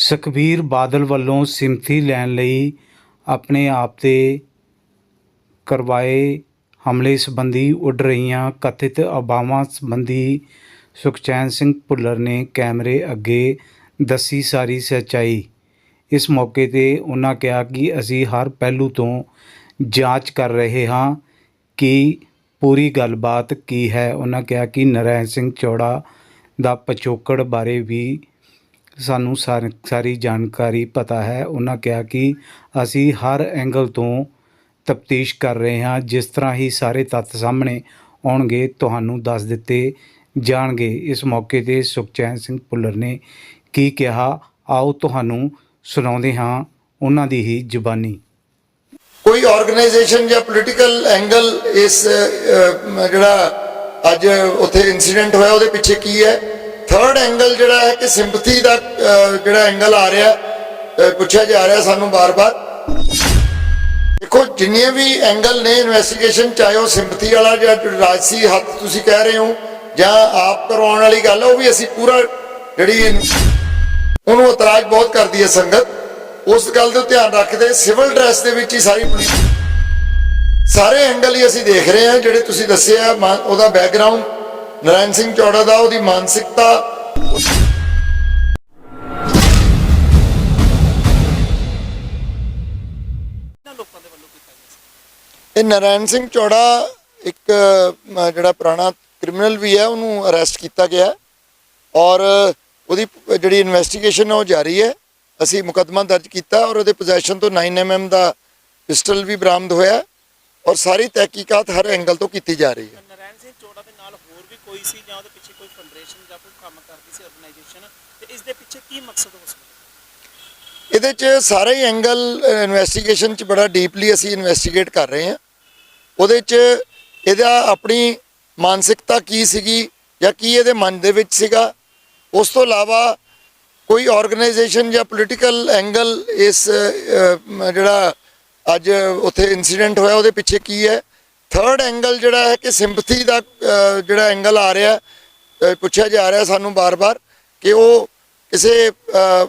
ਸੁਖਬੀਰ ਬਾਦਲ ਵੱਲੋਂ ਸਿੰਮਥੀ ਲੈਣ ਲਈ ਆਪਣੇ ਆਪ ਤੇ ਕਰਵਾਏ ਹਮਲੇ ਸੰਬੰਧੀ ਉੱਡ ਰਹੀਆਂ ਕਥਿਤ ਅਫਵਾਹਾਂ ਸੰਬੰਧੀ ਸੁਖਚੈਨ ਸਿੰਘ ਭੁੱਲਰ ਨੇ ਕੈਮਰੇ ਅੱਗੇ ਦੱਸੀ ਸਾਰੀ ਸੱਚਾਈ। ਇਸ ਮੌਕੇ ਤੇ ਉਹਨਾਂ ਕਿਹਾ ਕਿ ਅਸੀਂ ਹਰ ਪਹਿਲੂ ਤੋਂ ਜਾਂਚ ਕਰ ਰਹੇ ਹਾਂ ਕਿ ਪੂਰੀ ਗੱਲਬਾਤ ਕੀ ਹੈ। ਉਹਨਾਂ ਕਿਹਾ ਕਿ ਨਰੈਣ ਸਿੰਘ ਚੌੜਾ ਦਾ ਪਿਛੋਕੜ ਬਾਰੇ ਵੀ ਸਾਨੂੰ ਸਾਰ- ਸਾਰੀ ਜਾਣਕਾਰੀ ਪਤਾ ਹੈ। ਉਹਨਾਂ ਕਿਹਾ ਕਿ ਅਸੀਂ ਹਰ ਐਂਗਲ ਤੋਂ ਤਫਤੀਸ਼ ਕਰ ਰਹੇ ਹਾਂ। ਜਿਸ ਤਰ੍ਹਾਂ ਹੀ ਸਾਰੇ ਤੱਥ ਸਾਹਮਣੇ ਆਉਣਗੇ, ਤੁਹਾਨੂੰ ਦੱਸ ਦਿੱਤੇ ਜਾਣਗੇ। ਇਸ ਮੌਕੇ ਤੇ ਸੁਖਚੈਨ ਸਿੰਘ ਭੁੱਲਰ ਨੇ ਕੀ ਕਿਹਾ, ਆਓ ਤੁਹਾਨੂੰ ਸੁਣਾਉਂਦੇ ਹਾਂ ਉਹਨਾਂ ਦੀ ਹੀ ਜ਼ੁਬਾਨੀ। ਕੋਈ ਆਰਗੇਨਾਈਜੇਸ਼ਨ ਜਾਂ ਪੋਲੀਟੀਕਲ ਐਂਗਲ ਇਸ ਜਿਹੜਾ ਅੱਜ ਉੱਥੇ ਇਨਸੀਡੈਂਟ ਹੋਇਆ, ਉਹਦੇ ਪਿੱਛੇ ਕੀ ਹੈ? ਥਰਡ ਐਂਗਲ ਜਿਹੜਾ ਹੈ ਕਿ ਸਿੰਪਥੀ ਦਾ ਜਿਹੜਾ ਐਂਗਲ ਆ ਰਿਹਾ ਪੁੱਛਿਆ ਜਾ ਰਿਹਾ ਸਾਨੂੰ ਬਾਰ-ਬਾਰ। ਦੇਖੋ ਜਿੰਨੇ ਵੀ ਐਂਗਲ ਨੇ ਇਨਵੈਸਟੀਗੇਸ਼ਨ ਚਾਹੇ ਉਹ ਸਿੰਪਥੀ ਵਾਲਾ ਜਾਂ ਰਾਜਸੀ ਹੱਥ ਤੁਸੀਂ ਕਹਿ ਰਹੇ ਹੋ, ਜਾਂ ਆਪ ਕਰਵਾਉਣ ਵਾਲੀ ਗੱਲ ਉਹ ਵੀ ਅਸੀਂ ਪੂਰਾ ਜਿਹੜੀ ਉਹਨੂੰ ਇਤਰਾਜ਼ ਬਹੁਤ ਕਰਦੀ ਹੈ ਸੰਗਤ। ਉਸ ਗੱਲ ਦਾ ਧਿਆਨ ਰੱਖਦੇ ਸਿਵਲ ਡਰੈਸ ਦੇ ਵਿੱਚ ਹੀ ਸਾਰੀ ਸਾਰੇ ਐਂਗਲ ਹੀ ਅਸੀਂ ਦੇਖ ਰਹੇ ਹਾਂ, ਜਿਹੜੇ ਤੁਸੀਂ ਦੱਸਿਆ ਮਾ- ਉਹਦਾ ਬੈਕਗ੍ਰਾਉਂਡ ਨਰਾਇਣ ਸਿੰਘ ਚੌੜਾ ਦਾ ਉਹਦੀ ਮਾਨਸਿਕਤਾ। ਇਹ ਨਰਾਇਣ ਸਿੰਘ ਚੌੜਾ ਇੱਕ ਜਿਹੜਾ ਪੁਰਾਣਾ ਕ੍ਰਿਮੀਨਲ ਵੀ ਹੈ, ਉਹਨੂੰ ਅਰੈਸਟ ਕੀਤਾ ਗਿਆ ਔਰ ਉਹਦੀ ਜਿਹੜੀ ਇਨਵੈਸਟੀਗੇਸ਼ਨ ਉਹ ਜਾਰੀ ਹੈ। ਅਸੀਂ ਮੁਕੱਦਮਾ ਦਰਜ ਕੀਤਾ ਔਰ ਉਹਦੇ ਪੋਜੈਸ਼ਨ ਤੋਂ 9mm ਦਾ ਪਿਸਟਲ ਵੀ ਬਰਾਮਦ ਹੋਇਆ ਔਰ ਸਾਰੀ ਤਹਿਕੀਕਾਤ ਹਰ ਐਂਗਲ ਤੋਂ ਕੀਤੀ ਜਾ ਰਹੀ ਹੈ। ਨਰੈਣ ਸਿੰਘ ਚੋੜਾ ਦੇ ਨਾਲ ਹੋਰ ਵੀ ਕੋਈ ਸੀ ਜਾਂ ਉਹਦੇ ਪਿੱਛੇ ਕੋਈ ਫੰਡਰੇਸ਼ਨ ਜਾਂ ਕੋਈ ਕੰਮ ਕਰਦੀ ਸੀ ਆਰਗੇਨਾਈਜੇਸ਼ਨ ਤੇ ਇਸ ਦੇ ਪਿੱਛੇ ਕੀ ਮਕਸਦ ਹੋ ਸਕਦਾ? ਇਹਦੇ 'ਚ ਸਾਰੇ ਹੀ ਐਂਗਲ ਇਨਵੈਸਟੀਗੇਸ਼ਨ 'ਚ ਬੜਾ ਡੀਪਲੀ ਅਸੀਂ ਇਨਵੈਸਟੀਗੇਟ ਕਰ ਰਹੇ ਹਾਂ। ਉਹਦੇ 'ਚ ਇਹਦਾ ਆਪਣੀ ਮਾਨਸਿਕਤਾ ਕੀ ਸੀਗੀ ਜਾਂ ਕੀ ਇਹਦੇ ਮਨ ਦੇ ਵਿੱਚ ਸੀਗਾ ਉਸ ਤੋਂ ਇਲਾਵਾ ਕੋਈ ਆਰਗੇਨਾਈਜੇਸ਼ਨ ਜਾਂ ਪੋਲੀਟੀਕਲ ਐਂਗਲ ਇਸ ਜਿਹੜਾ ਅੱਜ ਉੱਥੇ ਇਨਸੀਡੈਂਟ ਹੋਇਆ, ਉਹਦੇ ਪਿੱਛੇ ਕੀ ਹੈ? ਥਰਡ ਐਂਗਲ ਜਿਹੜਾ ਹੈ ਕਿ ਸਿੰਪਥੀ ਦਾ ਜਿਹੜਾ ਐਂਗਲ ਆ ਰਿਹਾ ਪੁੱਛਿਆ ਜਾ ਰਿਹਾ ਸਾਨੂੰ ਬਾਰ-ਬਾਰ ਕਿ ਉਹ ਕਿਸੇ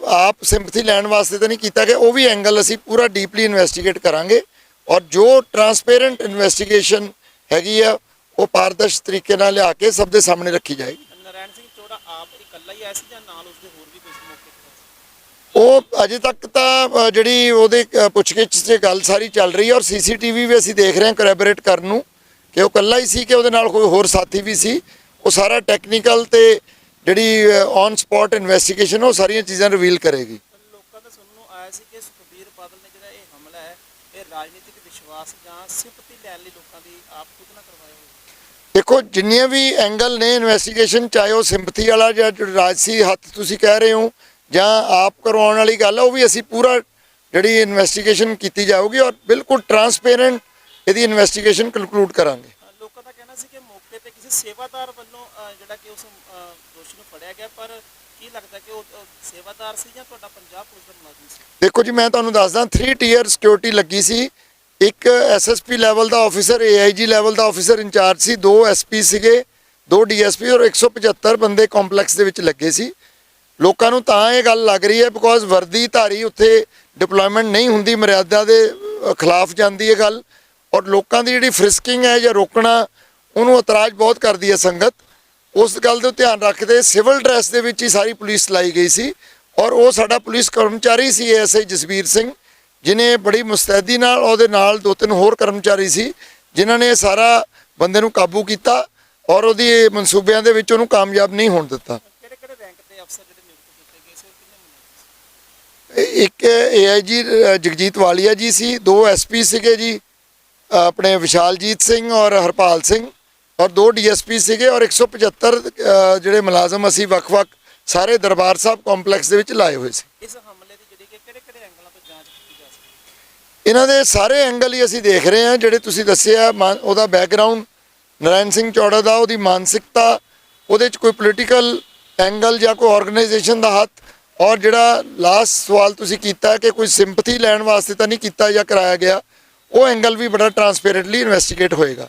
ਆਪ ਸਿੰਪਥੀ ਲੈਣ ਵਾਸਤੇ ਤਾਂ ਨਹੀਂ ਕੀਤਾ ਗਿਆ, ਉਹ ਵੀ ਐਂਗਲ ਅਸੀਂ ਪੂਰਾ ਡੀਪਲੀ ਇਨਵੈਸਟੀਗੇਟ ਕਰਾਂਗੇ ਔਰ ਜੋ ਟਰਾਂਸਪੇਰੈਂਟ ਇਨਵੈਸਟੀਗੇਸ਼ਨ ਹੈਗੀ ਆ, ਉਹ ਪਾਰਦਰਸ਼ ਤਰੀਕੇ ਨਾਲ ਲਿਆ ਕੇ ਸਭ ਦੇ ਸਾਹਮਣੇ ਰੱਖੀ ਜਾਏਗੀ। ਨਰੈਣ ਸਿੰਘ ਚੋੜਾ ਆਪ ਇਕੱਲਾ ਹੀ ਆਇਆ ਸੀ ਜਾਂ ਨਾਲ ਉਸਦੇ ਹੋਰ ਵੀ ਕੋਈ ਸੀ ਮੌਕੇ ਤੇ ਉਹ ਅਜੇ ਤੱਕ ਤਾਂ ਜਿਹੜੀ ਉਹਦੇ ਪੁੱਛਗਿੱਛ 'ਚ ਗੱਲ ਸਾਰੀ ਚੱਲ ਰਹੀ ਹੈ ਔਰ ਸੀਸੀਟੀਵੀ ਵੀ ਅਸੀਂ ਦੇਖ ਰਹੇ ਹਾਂ ਕੋਲੈਬੋਰੇਟ ਕਰਨ ਨੂੰ ਕਿ ਉਹ ਇਕੱਲਾ ਹੀ ਸੀ ਕਿ ਉਹਦੇ ਨਾਲ ਕੋਈ ਹੋਰ ਸਾਥੀ ਵੀ ਸੀ। ਉਹ ਸਾਰਾ ਟੈਕਨੀਕਲ ਤੇ ਜਿਹੜੀ ਔਨ ਸਪੌਟ ਇਨਵੈਸਟੀਗੇਸ਼ਨ ਉਹ ਸਾਰੀਆਂ ਚੀਜ਼ਾਂ ਰਿਵੀਲ ਕਰੇਗੀ। ਲੋਕਾਂ ਦਾ ਸੁਣਨ ਨੂੰ ਆਇਆ ਸੀ ਕਿ ਸੁਖਬੀਰ ਬਾਦਲ ਨੇ ਜਿਹੜਾ ਇਹ ਹਮਲਾ ਹੈ ਇਹ ਰਾਜਨੀਤਿਕ ਵਿਸ਼ਵਾਸ ਜਾਂ ਸਿੰਪਤੀ ਲੈਣ ਲਈ ਲੋਕਾਂ ਦੀ ਆਪ ਖੁਦ ਨਾ ਕਰਵਾਇਆ ਹੋਵੇ ਦੇਖੋ ਜਿੰਨੇ ਵੀ ਐਂਗਲ ਨੇ ਇਨਵੈਸਟੀਗੇਸ਼ਨ ਚਾਹੇ ਉਹ ਸਿੰਪਥੀ ਵਾਲਾ ਜਾਂ ਰਾਜਸੀ ਹੱਥ ਤੁਸੀਂ ਕਹਿ ਰਹੇ ਹੋ ਜਾਂ ਆਪ ਕਰਵਾਉਣ ਵਾਲੀ ਗੱਲ ਹੈ ਉਹ ਵੀ ਅਸੀਂ ਪੂਰਾ ਜਿਹੜੀ ਇਨਵੈਸਟੀਗੇਸ਼ਨ ਕੀਤੀ ਜਾਊਗੀ ਔਰ ਬਿਲਕੁਲ ਟਰਾਂਸਪੇਰੈਂਟ ਇਹਦੀ ਇਨਵੈਸਟੀਗੇਸ਼ਨ ਕਨਕਲੂਡ ਕਰਾਂਗੇ। ਲੋਕਾਂ ਦਾ ਕਹਿਣਾ ਸੀ ਕਿ ਮੌਕੇ ਤੇ ਕਿਸੇ ਸੇਵਾਦਾਰ ਵੱਲੋਂ ਜਿਹੜਾ ਕਿ ਉਸ ਦੋਸ਼ੀ ਨੂੰ ਫੜਿਆ ਗਿਆ ਪਰ ਕੀ ਲੱਗਦਾ ਕਿ ਉਹ ਸੇਵਾਦਾਰ ਸੀ ਜਾਂ ਤੁਹਾਡਾ ਪੰਜਾਬ ਪੁਲਿਸ ਦਾ ਮੁਲਾਜ਼ਮ ਸੀ? ਦੇਖੋ ਜੀ ਮੈਂ ਤੁਹਾਨੂੰ ਦੱਸਦਾ 3 ਟੀਅਰ ਸਿਕਿਉਰਿਟੀ ਲੱਗੀ ਸੀ। ਇੱਕ ਐਸਐਸਪੀ ਲੈਵਲ ਦਾ ਆਫੀਸਰ ਏਆਈਜੀ ਲੈਵਲ ਦਾ ਆਫੀਸਰ ਇੰਚਾਰਜ ਸੀ ਦੋ ਐਸਪੀ ਸੀਗੇ ਦੋ ਡੀਐਸਪੀ ਔਰ 175 ਬੰਦੇ ਕੰਪਲੈਕਸ ਦੇ ਵਿੱਚ ਲੱਗੇ ਸੀ। ਲੋਕਾਂ ਨੂੰ ਤਾਂ ਇਹ ਗੱਲ ਲੱਗ ਰਹੀ ਹੈ ਬਿਕੋਜ਼ ਵਰਦੀ ਧਾਰੀ ਉੱਥੇ ਡਿਪਲੋਇਮੈਂਟ ਨਹੀਂ ਹੁੰਦੀ, ਮਰਿਆਦਾ ਦੇ ਖਿਲਾਫ ਜਾਂਦੀ ਹੈ ਗੱਲ। ਔਰ ਲੋਕਾਂ ਦੀ ਜਿਹੜੀ ਫ੍ਰਿਸਕਿੰਗ ਹੈ ਜਾਂ ਰੋਕਣਾ, ਉਹਨੂੰ ਇਤਰਾਜ਼ ਬਹੁਤ ਕਰਦੀ ਹੈ ਸੰਗਤ। ਉਸ ਗੱਲ ਦਾ ਧਿਆਨ ਰੱਖਦੇ ਸਿਵਲ ਡਰੈਸ ਦੇ ਵਿੱਚ ਹੀ ਸਾਰੀ ਪੁਲਿਸ ਲਾਈ ਗਈ ਸੀ। ਔਰ ਉਹ ਸਾਡਾ ਪੁਲਿਸ ਕਰਮਚਾਰੀ ਸੀ ਐਸਆਈ ਜਸਵੀਰ ਸਿੰਘ ਜਿਨੇ ਬੜੀ ਮੁਸਤੈਦੀ ਨਾਲ ਉਹਦੇ ਨਾਲ ਦੋ ਤਿੰਨ ਹੋਰ ਕਰਮਚਾਰੀ ਸੀ, ਜਿਨ੍ਹਾਂ ਨੇ ਸਾਰਾ ਬੰਦੇ ਨੂੰ ਕਾਬੂ ਕੀਤਾ ਔਰ ਉਹਦੀ ਮਨਸੂਬਿਆਂ ਦੇ ਵਿੱਚ ਉਹਨੂੰ ਕਾਮਯਾਬ ਨਹੀਂ ਹੋਣ ਦਿੱਤਾ ਕਿਹੜੇ ਕਿਹੜੇ ਰੈਂਕ ਦੇ ਅਫਸਰ ਜਿਹੜੇ ਨਿਯੁਕਤ ਕੀਤੇ ਗਏ ਸੀ ਉਹ ਕਿੰਨੇ ਮੁਲਾਜ਼ਮ ਸੀ ਇੱਕ ਏਆਈਜੀ ਜਗਜੀਤ ਵਾਲੀਆ ਜੀ ਸੀ ਦੋ ਐਸਪੀ ਸੀਗੇ ਜੀ ਆਪਣੇ ਵਿਸ਼ਾਲਜੀਤ ਸਿੰਘ ਔਰ ਹਰਪਾਲ ਸਿੰਘ ਔਰ ਦੋ ਡੀਐਸਪੀ ਸੀਗੇ ਔਰ 175 ਅ, ਜਿਹੜੇ ਮੁਲਾਜ਼ਮ ਅਸੀਂ ਵੱਖ-ਵੱਖ ਸਾਰੇ ਦਰਬਾਰ ਸਾਹਿਬ ਕੰਪਲੈਕਸ ਦੇ ਵਿੱਚ ਲਾਏ ਹੋਏ ਸੀ। ਇਸ ਹਮਲੇ ਦੀ ਜਿਹੜੀ ਕਿ ਕਿਹੜੇ ਕਿਹੜੇ ਐਂਗਲਾਂ ਤੋਂ ਜਾਂਚ ਕੀਤੀ ਜਾ ਸਕਦੀ ਇਹਨਾਂ ਦੇ ਸਾਰੇ ਐਂਗਲ ਹੀ ਅਸੀਂ ਦੇਖ ਰਹੇ ਹਾਂ ਜਿਹੜੇ ਤੁਸੀਂ ਦੱਸਿਆ ਉਹਦਾ ਬੈਕਗ੍ਰਾਉਂਡ ਨਰਾਇਣ ਸਿੰਘ ਚੌੜਾ ਦਾ ਉਹਦੀ ਮਾਨਸਿਕਤਾ ਉਹਦੇ 'ਚ ਕੋਈ ਪੋਲੀਟੀਕਲ ਐਂਗਲ ਜਾਂ ਕੋਈ ਆਰਗੇਨਾਈਜੇਸ਼ਨ ਦਾ ਹੱਥ ਔਰ ਜਿਹੜਾ ਲਾਸਟ ਸਵਾਲ ਤੁਸੀਂ ਕੀਤਾ ਕਿ ਕੋਈ ਸਿੰਪਥੀ ਲੈਣ ਵਾਸਤੇ ਤਾਂ ਨਹੀਂ ਕੀਤਾ ਜਾਂ ਕਰਾਇਆ ਗਿਆ, ਉਹ ਐਂਗਲ ਵੀ ਬੜਾ ਟਰਾਂਸਪੇਰੈਂਟਲੀ ਇਨਵੈਸਟੀਗੇਟ ਹੋਏਗਾ।